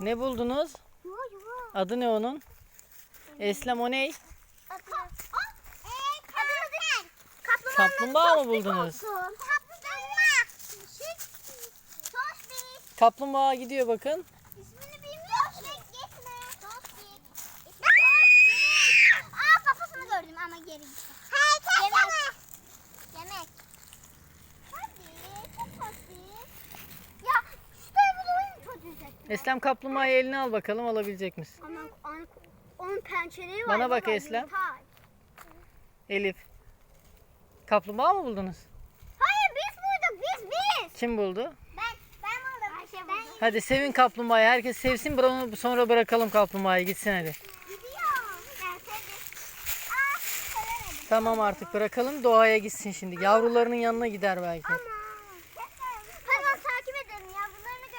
Ne buldunuz? Adı ne onun? Eslem o ne? Ee, Kaplumbağa. Mı buldunuz? Kaplumbağa. Gidiyor bakın. Aa kafasını gördüm ama geri gitti. Eslem kaplumbağayı eline al bakalım alabilecek misin? Ama onun, onun pençeleri var. Bana bak Eslem. Elif. Kaplumbağa mı buldunuz? Hayır biz bulduk biz biz. Kim buldu? Ben ben buldum. Ayşe ben Hadi sevin kaplumbağayı. Herkes sevsin bunu sonra bırakalım kaplumbağayı gitsin hadi. sevemedim. Tamam artık bırakalım doğaya gitsin şimdi. Yavrularının yanına gider belki. Ama